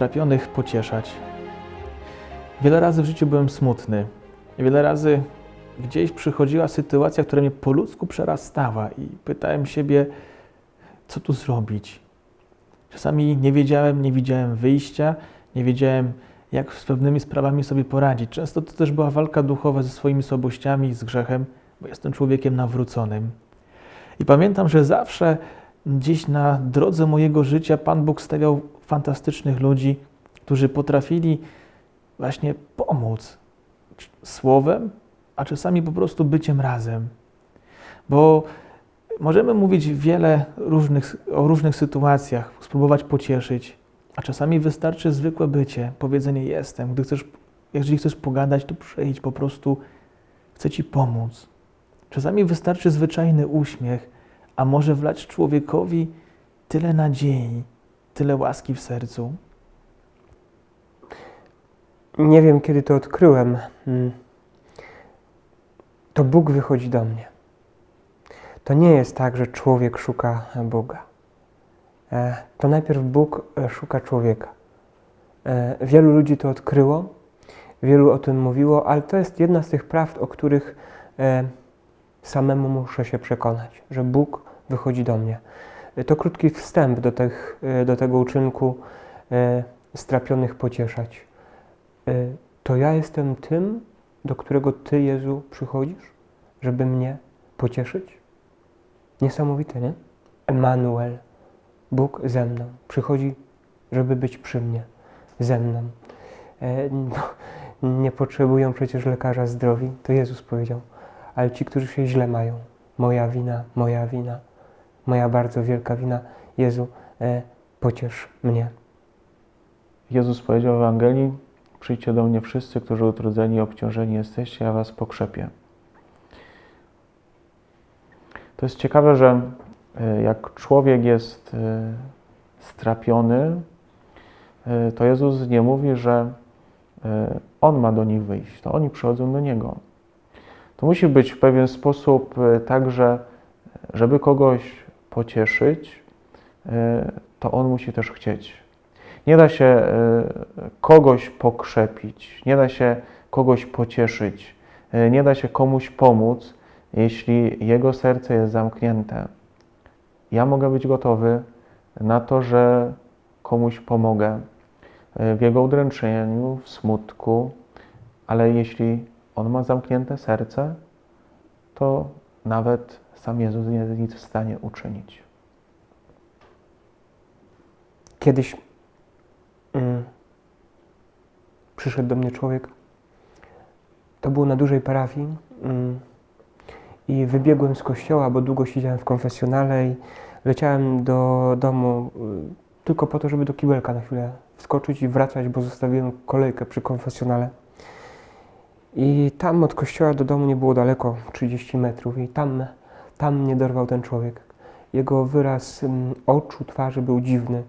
strapionych pocieszać. Wiele razy w życiu byłem smutny. Wiele razy gdzieś przychodziła sytuacja, która mnie po ludzku przerastała i pytałem siebie, co tu zrobić. Czasami nie wiedziałem, nie widziałem wyjścia, nie wiedziałem, jak z pewnymi sprawami sobie poradzić. Często to też była walka duchowa ze swoimi słabościami, z grzechem, bo jestem człowiekiem nawróconym. I pamiętam, że zawsze gdzieś na drodze mojego życia Pan Bóg stawiał fantastycznych ludzi, którzy potrafili właśnie pomóc słowem, a czasami po prostu byciem razem. Bo możemy mówić wiele różnych, o różnych sytuacjach, spróbować pocieszyć, a czasami wystarczy zwykłe bycie, powiedzenie jestem. Gdy chcesz, jeżeli chcesz pogadać, to przyjdź, po prostu chcę Ci pomóc. Czasami wystarczy zwyczajny uśmiech, a może wlać człowiekowi tyle nadziei, tyle łaski w sercu. Nie wiem, kiedy to odkryłem. Mm. To Bóg wychodzi do mnie. To nie jest tak, że człowiek szuka Boga. E, To najpierw Bóg e, szuka człowieka. E, Wielu ludzi to odkryło, wielu o tym mówiło, ale to jest jedna z tych prawd, o których samemu muszę się przekonać, że Bóg wychodzi do mnie. E, To krótki wstęp do, tych, e, do tego uczynku e, strapionych pocieszać. To ja jestem tym, do którego Ty, Jezu, przychodzisz, żeby mnie pocieszyć? Niesamowite, nie? Emanuel, Bóg ze mną, przychodzi, żeby być przy mnie, ze mną. E, no, nie potrzebują przecież lekarza zdrowi, to Jezus powiedział, ale ci, którzy się źle mają, moja wina, moja wina, moja bardzo wielka wina, Jezu, e, pociesz mnie. Jezus powiedział w Ewangelii: Przyjdźcie do mnie wszyscy, którzy utrudzeni i obciążeni jesteście, ja was pokrzepię. To jest ciekawe, że e, jak człowiek jest e, strapiony, to Jezus nie mówi, że on ma do nich wyjść, to oni przychodzą do niego. To musi być w pewien sposób tak, że żeby kogoś pocieszyć, e, to on musi też chcieć. Nie da się e, kogoś pokrzepić, nie da się kogoś pocieszyć, e, nie da się komuś pomóc, jeśli jego serce jest zamknięte. Ja mogę być gotowy na to, że komuś pomogę w jego udręczeniu, w smutku, ale jeśli on ma zamknięte serce, to nawet sam Jezus nie jest nic w stanie uczynić. Kiedyś mm, przyszedł do mnie człowiek, to było na dużej parafii mm, i wybiegłem z kościoła, bo długo siedziałem w konfesjonale i leciałem do domu y, tylko po to, żeby do kibelka na chwilę wskoczyć i wracać, bo zostawiłem kolejkę przy konfesjonale. I tam od kościoła do domu nie było daleko, 30 metrów i tam, tam mnie dorwał ten człowiek. Jego wyraz oczu, twarzy był dziwny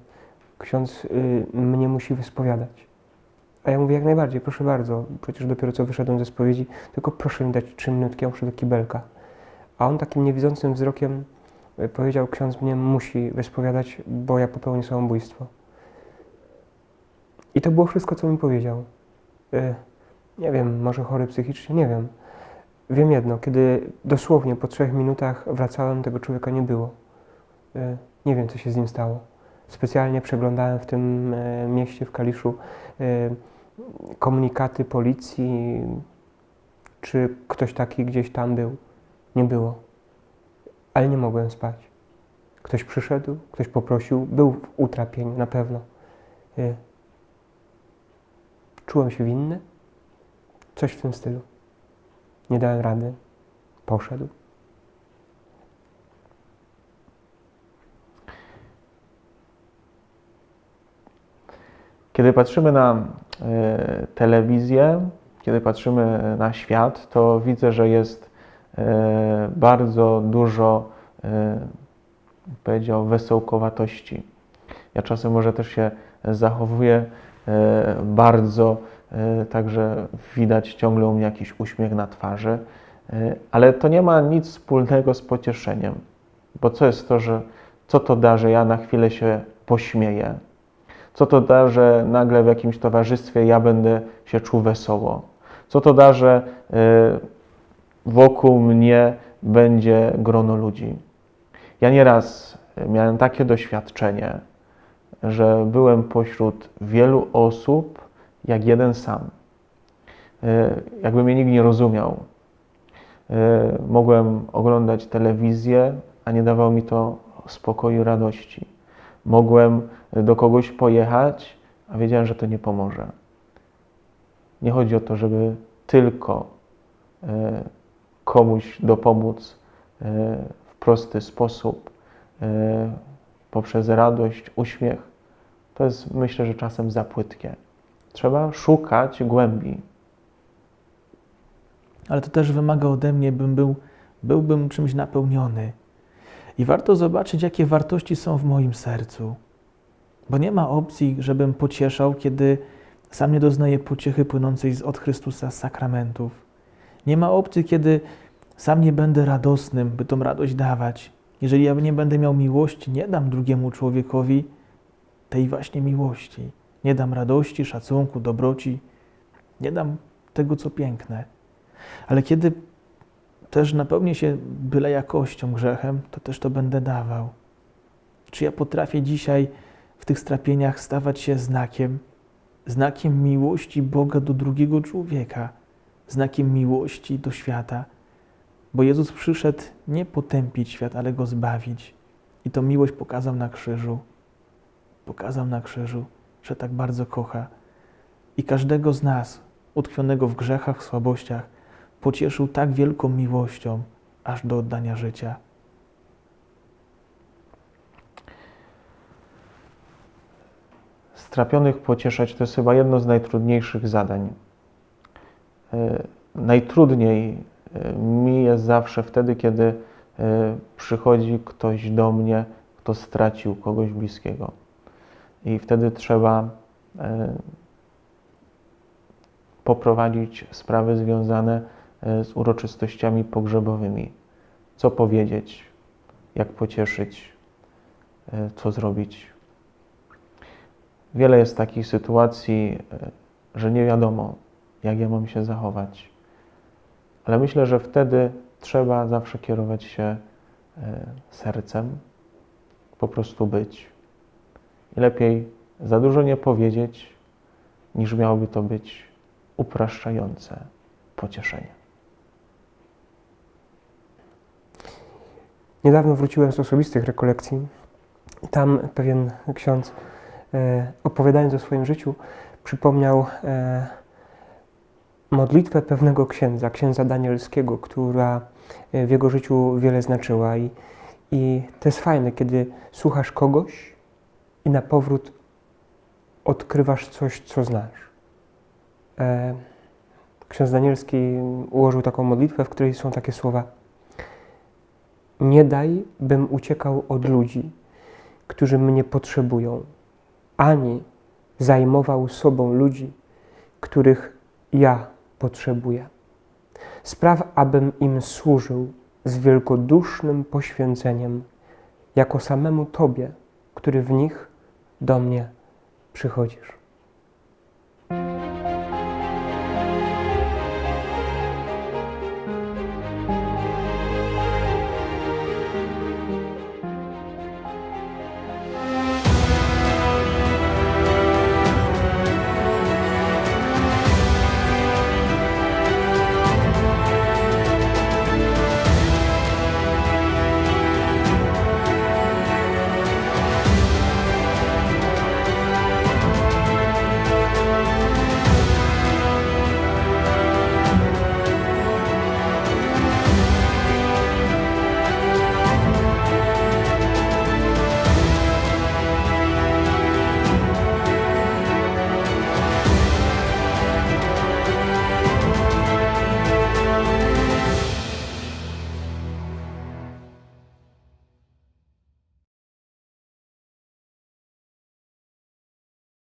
ksiądz y, mnie musi wyspowiadać. A ja mówię, jak najbardziej, proszę bardzo, przecież dopiero co wyszedłem ze spowiedzi, tylko proszę mi dać trzy minutki, ja muszę do kibelka. A on takim niewidzącym wzrokiem y, powiedział, ksiądz mnie musi wyspowiadać, bo ja popełnię samobójstwo. I to było wszystko, co mi powiedział. Y, nie wiem, może chory psychicznie, nie wiem. Wiem jedno, kiedy dosłownie po trzech minutach wracałem, tego człowieka nie było. Y, nie wiem, co się z nim stało. Specjalnie przeglądałem w tym e, mieście, w Kaliszu, e, komunikaty policji, czy ktoś taki gdzieś tam był. Nie było. Ale nie mogłem spać. Ktoś przyszedł, ktoś poprosił, był w utrapieniu na pewno. E, Czułem się winny. Coś w tym stylu. Nie dałem rady. Poszedł. Kiedy patrzymy na e, telewizję, kiedy patrzymy na świat, to widzę, że jest e, bardzo dużo, e, powiedział, wesołkowatości. Ja czasem może też się zachowuję e, bardzo, e, także widać ciągle u mnie jakiś uśmiech na twarzy, e, ale to nie ma nic wspólnego z pocieszeniem. Bo co jest to, że co to da, że ja na chwilę się pośmieję? Co to da, że nagle w jakimś towarzystwie ja będę się czuł wesoło? Co to da, że wokół mnie będzie grono ludzi? Ja nieraz miałem takie doświadczenie, że byłem pośród wielu osób jak jeden sam. Y, Jakby mnie nikt nie rozumiał. Y, Mogłem oglądać telewizję, a nie dawało mi to spokoju, radości. Mogłem do kogoś pojechać, a wiedziałem, że to nie pomoże. Nie chodzi o to, żeby tylko e, komuś dopomóc e, w prosty sposób, e, poprzez radość, uśmiech. To jest, myślę, że czasem za płytkie. Trzeba szukać głębi. ale to też wymaga ode mnie, bym był, byłbym czymś napełniony. I warto zobaczyć, jakie wartości są w moim sercu. Bo nie ma opcji, żebym pocieszał, kiedy sam nie doznaję pociechy płynącej od Chrystusa z sakramentów. Nie ma opcji, kiedy sam nie będę radosnym, by tą radość dawać. Jeżeli ja nie będę miał miłości, nie dam drugiemu człowiekowi tej właśnie miłości. Nie dam radości, szacunku, dobroci. Nie dam tego, co piękne. Ale kiedy też napełnię się byle jakością, grzechem, to też to będę dawał. Czy ja potrafię dzisiaj w tych strapieniach stawać się znakiem, znakiem miłości Boga do drugiego człowieka, znakiem miłości do świata? Bo Jezus przyszedł nie potępić świat, ale go zbawić. I tą miłość pokazał na krzyżu. Pokazał na krzyżu, że tak bardzo kocha. I każdego z nas, utkwionego w grzechach, słabościach, pocieszył tak wielką miłością, aż do oddania życia. Strapionych pocieszać to jest chyba jedno z najtrudniejszych zadań. E, Najtrudniej mi jest zawsze wtedy, kiedy e, przychodzi ktoś do mnie, kto stracił kogoś bliskiego. I wtedy trzeba e, poprowadzić sprawy związane e, z uroczystościami pogrzebowymi. Co powiedzieć, jak pocieszyć, co zrobić. Wiele jest takich sytuacji, że nie wiadomo, jak ja mam się zachować. Ale myślę, że wtedy trzeba zawsze kierować się e, sercem, po prostu być. I lepiej za dużo nie powiedzieć, niż miałoby to być upraszczające pocieszenie. Niedawno wróciłem z osobistych rekolekcji i tam pewien ksiądz, e, opowiadając o swoim życiu, przypomniał e, modlitwę pewnego księdza, księdza Danielskiego, która e, w jego życiu wiele znaczyła. I, I to jest fajne, kiedy słuchasz kogoś i na powrót odkrywasz coś, co znasz. E, ksiądz Danielski ułożył taką modlitwę, w której są takie słowa. Nie daj, bym uciekał od ludzi, którzy mnie potrzebują, ani zajmował sobą ludzi, których ja potrzebuje. Spraw, abym im służył z wielkodusznym poświęceniem, jako samemu Tobie, który w nich do mnie przychodzisz.